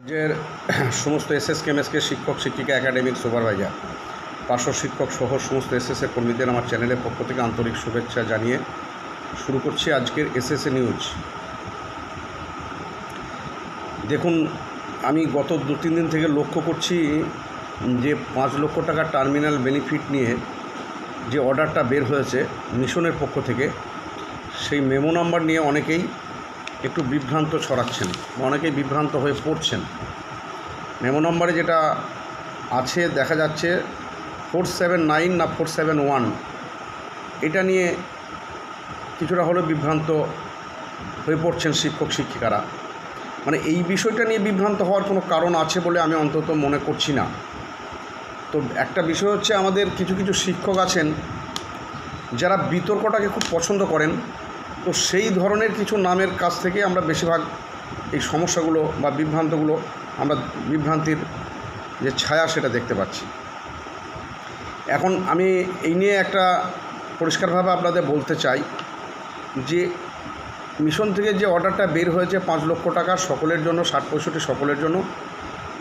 রাজ্যের সমস্ত এসএস কেমএসকে শিক্ষক, শিক্ষিকা, একাডেমিক সুপারভাইজার, পার্শ্ব শিক্ষক সহ সমস্ত এসএস এর কর্মীদের আমার চ্যানেলের পক্ষ থেকে আন্তরিক শুভেচ্ছা জানিয়ে শুরু করছি আজকের এসএস এ নিউজ দেখুন, আমি গত দু তিন দিন থেকে লক্ষ্য করছি যে পাঁচ লক্ষ টাকার টার্মিনাল বেনিফিট নিয়ে যে অর্ডারটা বের হয়েছে মিশনের পক্ষ থেকে, সেই মেমো নাম্বার নিয়ে অনেকেই একটু বিভ্রান্ত ছড়াচ্ছেন। অনেকেই বিভ্রান্ত হয়ে পড়ছেন। মেমো নম্বরে যেটা আছে, দেখা যাচ্ছে ফোর সেভেন নাইন না ফোর সেভেন ওয়ান। এটা নিয়ে কিছুটা হলেও বিভ্রান্ত হয়ে পড়ছেন শিক্ষক, শিক্ষিকারা। মানে এই বিষয়টা নিয়ে বিভ্রান্ত হওয়ার কোনো কারণ আছে বলে আমি অন্তত মনে করছি না। তো একটা বিষয় হচ্ছে আমাদের কিছু কিছু শিক্ষক আছেন যারা বিতর্কটাকে খুব পছন্দ করেন। তো সেই ধরনের কিছু নামের কাছ থেকে আমরা বেশিরভাগ এই সমস্যাগুলো বা বিভ্রান্তগুলো আমরা বিভ্রান্তির যে ছায়া সেটা দেখতে পাচ্ছি। এখন আমি এই নিয়ে একটা পরিষ্কারভাবে আপনাদের বলতে চাই যে মিশন থেকে যে অর্ডারটা বের হয়েছে পাঁচ লক্ষ টাকা সকলের জন্য, ষাট পঁয়ষট্টি সকলের জন্য,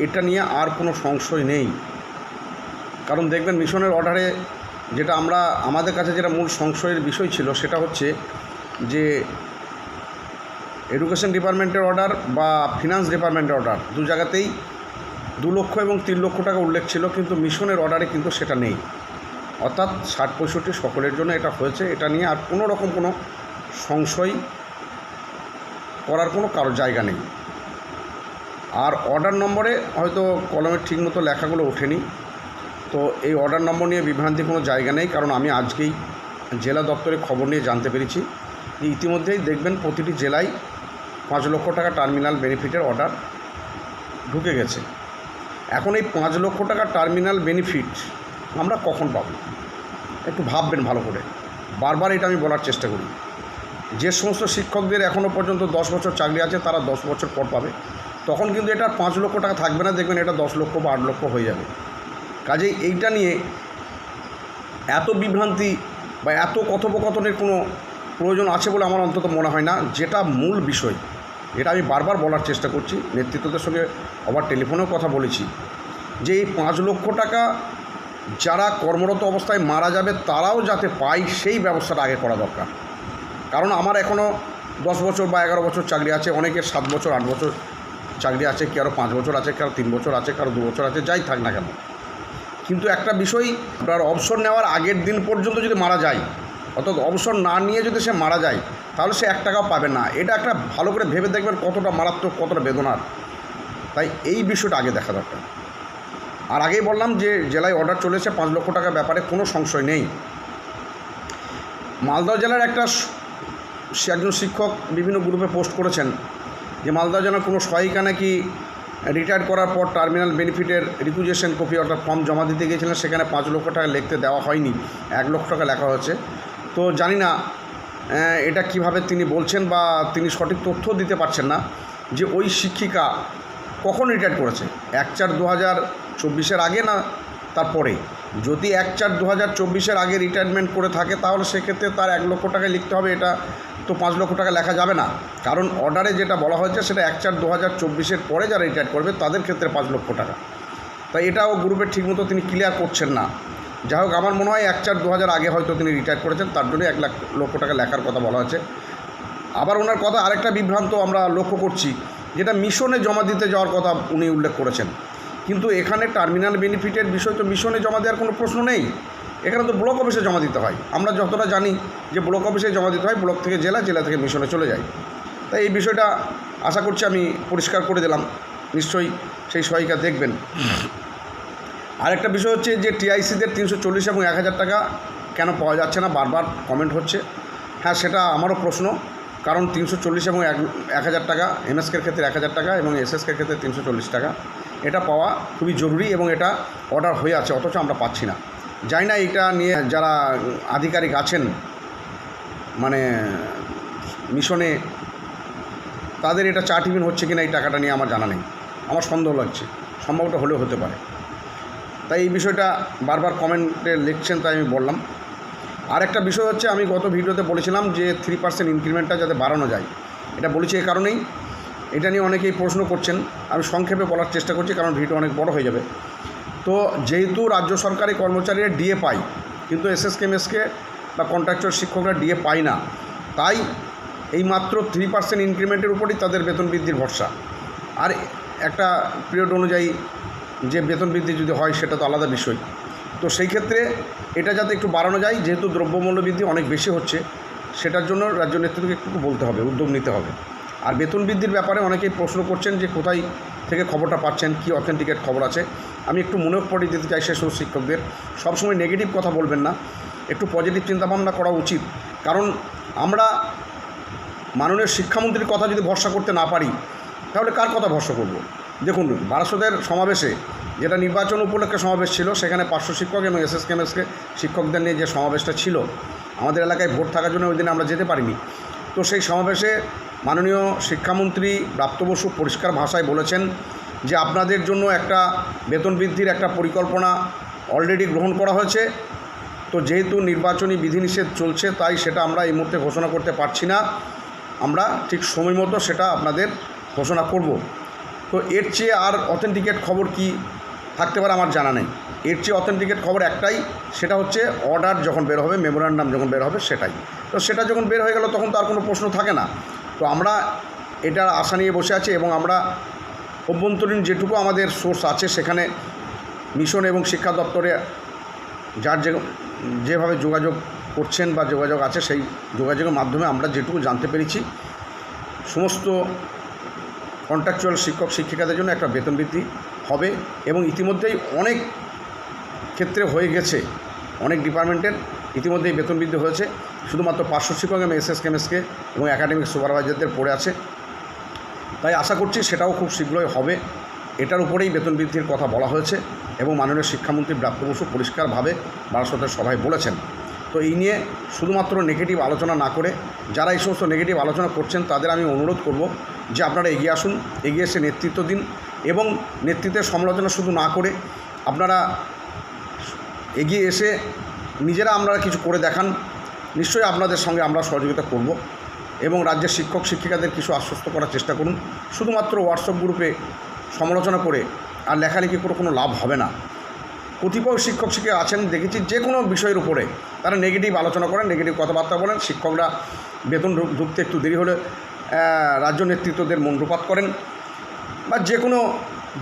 এটা নিয়ে আর কোনো সংশয় নেই। কারণ দেখবেন মিশনের অর্ডারে যেটা আমরা, আমাদের কাছে যেটা মূল সংশয়ের বিষয় ছিল সেটা হচ্ছে যে এডুকেশন ডিপার্টমেন্টের অর্ডার বা ফিনান্স ডিপার্টমেন্টের অর্ডার দু জায়গাতেই দু লক্ষ এবং তিন লক্ষ টাকা উল্লেখ ছিল, কিন্তু মিশনের অর্ডারে কিন্তু সেটা নেই। অর্থাৎ ষাট পঁয়ষট্টি সকলের জন্য এটা হয়েছে। এটা নিয়ে আর কোনো রকম কোনো সংশয় করার কোনো কারও জায়গা নেই। আর অর্ডার নম্বরে হয়তো কলমের ঠিকমতো লেখাগুলো ওঠেনি। তো এই অর্ডার নম্বর নিয়ে বিভ্রান্তি কোনো জায়গা নেই, কারণ আমি আজকেই জেলা দপ্তরে খবর নিয়ে জানতে পেরেছি। ইতিমধ্যেই দেখবেন প্রতিটি জেলায় পাঁচ লক্ষ টাকা টার্মিনাল বেনিফিটের অর্ডার ঢুকে গেছে। এখন এই পাঁচ লক্ষ টাকা টার্মিনাল বেনিফিট আমরা কখন পাব? একটু ভাববেন ভালো করে। বারবার এটা আমি বলার চেষ্টা করি। যে সমস্ত শিক্ষকদের এখনও পর্যন্ত দশ বছর চাকরি আছে, তারা দশ বছর পর পাবে। তখন কিন্তু এটা পাঁচ লক্ষ টাকা থাকবে না, দেখবেন এটা দশ লক্ষ বা আট লক্ষ হয়ে যাবে। কাজেই এইটা নিয়ে এত বিভ্রান্তি বা এত কথোপকথনের কোনো প্রয়োজন আছে বলে আমার অন্তত মনে হয় না। যেটা মূল বিষয়, এটা আমি বারবার বলার চেষ্টা করছি, নেতৃত্বদের সঙ্গে আবার টেলিফোনেও কথা বলেছি যে এই পাঁচ লক্ষ টাকা যারা কর্মরত অবস্থায় মারা যাবে, তারাও যাতে পায় সেই ব্যবস্থাটা আগে করা দরকার। কারণ আমার এখনও দশ বছর বা এগারো বছর চাকরি আছে, অনেকের সাত বছর, আট বছর চাকরি আছে কারও পাঁচ বছর আছে কারও তিন বছর আছে কারও দু বছর আছে, যাই থাক না কেন। কিন্তু একটা বিষয়, আপনার অবসর নেওয়ার আগের দিন পর্যন্ত যদি মারা যায় অর্থাৎ অবসর না নিয়ে যদি সে মারা যায়, তাহলে সে এক টাকাও পাবে না। এটা একটা ভালো করে ভেবে দেখবেন কতটা মারাত্মক, কতটা বেদনার। তাই এই বিষয়টা আগে দেখা দরকার। আর আগেই বললাম যে, জেলায় অর্ডার চলেছে পাঁচ লক্ষ টাকার ব্যাপারে কোনো সংশয় নেই। মালদা জেলার একটা সে একজন শিক্ষক বিভিন্ন গ্রুপে পোস্ট করেছেন যে মালদা জেলার কোনো সহায়িকা নাকি রিটায়ার করার পর টার্মিনাল বেনিফিটের রিকুইজেশন কপি অর্থাৎ ফর্ম জমা দিতে গিয়েছিলেন, সেখানে পাঁচ লক্ষ টাকা লিখতে দেওয়া হয়নি। এক লক্ষ টাকা লেখা হয়েছে। তো জানি না এটা কীভাবে তিনি বলছেন বা তিনি সঠিক তথ্য দিতে পারছেন না যে ওই শিক্ষিকা কখন রিটায়ার করেছে। এক চার দু হাজার চব্বিশের আগে না তারপরে? যদি এক চার দু হাজার চব্বিশের আগে রিটায়ারমেন্ট করে থাকে, তাহলে সেক্ষেত্রে তার এক লক্ষ টাকা লিখতে হবে, এটা তো পাঁচ লক্ষ টাকা লেখা যাবে না। কারণ অর্ডারে যেটা বলা হয়েছে, সেটা এক চার দু হাজার চব্বিশের পরে যারা রিটায়ার করবে, তাদের ক্ষেত্রে পাঁচ লক্ষ টাকা। তাই এটাও গ্রুপে ঠিকমতো তিনি ক্লিয়ার করছেন না। যাই হোক, আমার মনে হয় এক চার দু হাজার আগে হয়তো তিনি রিটায়ার করেছেন, তার জন্য এক লাখ লক্ষ টাকা লেখার কথা বলা হয়েছে। আবার ওনার কথা আরেকটা বিভ্রান্ত আমরা লক্ষ্য করছি, যেটা মিশনে জমা দিতে যাওয়ার কথা উনি উল্লেখ করেছেন। কিন্তু এখানে টার্মিনাল বেনিফিটের বিষয় তো মিশনে জমা দেওয়ার কোনো প্রশ্ন নেই। এখানে তো ব্লক অফিসে জমা দিতে হয়। আমরা যতটা জানি যে ব্লক অফিসে জমা দিতে হয় ব্লক থেকে জেলা জেলা থেকে মিশনে চলে যায়। তাই এই বিষয়টা আশা করছি আমি পরিষ্কার করে দিলাম। নিশ্চয়ই সেই সহায়িকা দেখবেন। আরেকটা বিষয় হচ্ছে যে টিআইসিদের তিনশো চল্লিশ এবং এক হাজার টাকা কেন পাওয়া যাচ্ছে না? বারবার কমেন্ট হচ্ছে। হ্যাঁ সেটা আমারও প্রশ্ন। কারণ তিনশো চল্লিশ এবং এক এক হাজার টাকা এমএসকের ক্ষেত্রে এক হাজার টাকা এবং এসএসকের ক্ষেত্রে তিনশো চল্লিশ টাকা, এটা পাওয়া খুবই জরুরি এবং এটা অর্ডার হয়ে আছে, অথচ আমরা পাচ্ছি না। জানি না এটা নিয়ে যারা আধিকারিক আছেন মানে মিশনে, তাদের এটা চা টিফিন হচ্ছে কিনা, এই টাকাটা নিয়ে আমার জানা নেই। আমার সন্দেহ লাগছে। সম্ভবটা হলেও হতে পারে। তাই এই বিষয়টা বারবার কমেন্টে লিখছেন তাই আমি বললাম। আর একটা বিষয় হচ্ছে, আমি গত ভিডিওতে বলেছিলাম যে থ্রি পার্সেন্ট ইনক্রিমেন্টটা যাতে বাড়ানো যায়। এটা বলেছি এ কারণেই। এটা নিয়ে অনেকেই প্রশ্ন করছেন। আমি সংক্ষেপে বলার চেষ্টা করছি, কারণ ভিডিও অনেক বড় হয়ে যাবে। তো যেহেতু রাজ্য সরকারি কর্মচারীরা ডিএ পায়, কিন্তু এসএসকে এমএসকে বা কন্ট্রাক্টর শিক্ষকরা ডিএ পায় না। তাই এই মাত্র থ্রি পার্সেন্ট ইনক্রিমেন্টের উপরই তাদের বেতন বৃদ্ধির ভরসা। আর একটা পিরিয়ড অনুযায়ী যে বেতন বৃদ্ধি যদি হয়, সেটা তো আলাদা বিষয়। তো সেই ক্ষেত্রে এটা যাতে একটু বাড়ানো যায়, যেহেতু দ্রব্যমূল্য বৃদ্ধি অনেক বেশি হচ্ছে, সেটার জন্য রাজ্য নেতৃত্বকে একটু বলতে হবে, উদ্যোগ নিতে হবে। আর বেতন বৃদ্ধির ব্যাপারে অনেকেই প্রশ্ন করছেন যে কোথায় থেকে খবরটা পাচ্ছেন, কি অথেন্টিকেট খবর আছে? আমি একটু মনে পড়ে দিতে চাই সেসব শিক্ষকদের। সবসময় নেগেটিভ কথা বলবেন না, একটু পজিটিভ চিন্তাভাবনা করা উচিত। কারণ আমরা মাননীয় শিক্ষামন্ত্রীর কথা যদি ভরসা করতে না পারি, তাহলে কার কথা ভরসা করব? দেখুন বারাসদের সমাবেশে যেটা নির্বাচন উপলক্ষে সমাবেশ ছিল, সেখানে পার্শ্ব শিক্ষক এবং এস এস কেমএসকে শিক্ষকদের নিয়ে যে সমাবেশটা ছিল, আমাদের এলাকায় ভোট থাকার জন্য ওই দিনে আমরা যেতে পারিনি। তো সেই সমাবেশে মাননীয় শিক্ষামন্ত্রী প্রাপ্ত বসু পরিষ্কার ভাষায় বলেছেন যে আপনাদের জন্য একটা বেতন বৃদ্ধির একটা পরিকল্পনা অলরেডি গ্রহণ করা হয়েছে। তো যেহেতু নির্বাচনী বিধিনিষেধ চলছে, তাই সেটা আমরা এই মুহূর্তে ঘোষণা করতে পারছি না। আমরা ঠিক সময় মতো সেটা আপনাদের ঘোষণা করব। তো এর চেয়ে আর অথেন্টিকেট খবর কি থাকতে পারে আমার জানা নেই। এর চেয়ে অথেন্টিকেট খবর একটাই, সেটা হচ্ছে অর্ডার যখন বের হবে মেমোরান্ডাম যখন বের হবে, সেটাই। তো সেটা যখন বের হয়ে গেল, তখন তো আর কোনো প্রশ্ন থাকে না। তো আমরা এটার আশা নিয়ে বসে আছি এবং আমরা অভ্যন্তরীণ যেটুকু আমাদের সোর্স আছে, সেখানে মিশন এবং শিক্ষা দপ্তরে যার যে, যেভাবে যোগাযোগ করছেন বা যোগাযোগ আছে, সেই যোগাযোগের মাধ্যমে আমরা যেটুকু জানতে পেরেছি। সমস্ত কন্ট্রাকচুয়াল শিক্ষক শিক্ষিকাদের জন্য একটা বেতন বৃদ্ধি হবে এবং ইতিমধ্যেই অনেক ক্ষেত্রে হয়ে গেছে। অনেক ডিপার্টমেন্টের ইতিমধ্যেই বেতন বৃদ্ধি হয়েছে। শুধুমাত্র পার্শ্ব শিক্ষক এবং এস এস কেমএসকে এবং একাডেমিক সুপারভাইজারদের পড়ে আছে। তাই আশা করছি সেটাও খুব শীঘ্রই হবে। এটার উপরেই বেতন বৃদ্ধির কথা বলা হয়েছে এবং মাননীয় শিক্ষামন্ত্রী ব্রাত্য বসু পরিষ্কারভাবে বারাসতের সভায় বলেছেন। তো এই নিয়ে শুধুমাত্র নেগেটিভ আলোচনা না করে যারা এই সমস্ত নেগেটিভ আলোচনা করছেন তাদের আমি অনুরোধ করব যে আপনারা এগিয়ে আসুন, এগিয়ে এসে নেতৃত্ব দিন এবং নেতৃত্বের সমালোচনা শুধু না করে আপনারা এগিয়ে এসে নিজেরা আপনারা কিছু করে দেখান। নিশ্চয়ই আপনাদের সঙ্গে আমরা সহযোগিতা করব এবং রাজ্যের শিক্ষক, শিক্ষিকাদের কিছু আশ্বস্ত করার চেষ্টা করুন। শুধুমাত্র হোয়াটসঅ্যাপ গ্রুপে সমালোচনা করে আর লেখালেখি করে কোনো লাভ হবে না। কতিপয় শিক্ষক, শিক্ষিকা আছেন, দেখেছি যে কোনো বিষয়ের উপরে। তারা নেগেটিভ আলোচনা করেন নেগেটিভ কথাবার্তা বলেন, শিক্ষকরা বেতন ঢুকতে একটু দেরি হলে রাজ্য নেতৃত্বদের মন্ডপাত করেন বা যে কোনো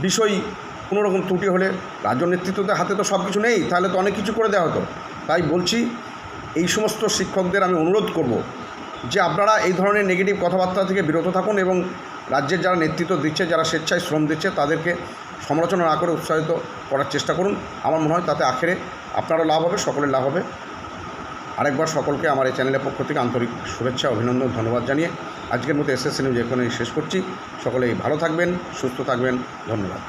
বিষয় কোনো রকম ত্রুটি হলে রাজ্য নেতৃত্বদের হাতে তো সব কিছু নেই, তাহলে তো অনেক কিছু করে দেওয়া হতো। তাই বলছি, এই সমস্ত শিক্ষকদের আমি অনুরোধ করব যে আপনারা এই ধরনের নেগেটিভ কথাবার্তা থেকে বিরত থাকুন এবং রাজ্যের যারা নেতৃত্ব দিচ্ছে, যারা স্বেচ্ছায় শ্রম দিচ্ছে, তাদেরকে সমালোচনা না করে উৎসাহিত করার চেষ্টা করুন। আমার মনে হয় তাতে আখেরে আপনারও লাভ হবে, সকলের লাভ হবে। আরেকবার সকলকে আমার এই চ্যানেলের পক্ষ থেকে আন্তরিক শুভেচ্ছা, অভিনন্দন, ধন্যবাদ জানিয়ে আজকের মতো এসএসসি নিউজ এখানেই শেষ করছি। সকলেই ভালো থাকবেন, সুস্থ থাকবেন। ধন্যবাদ।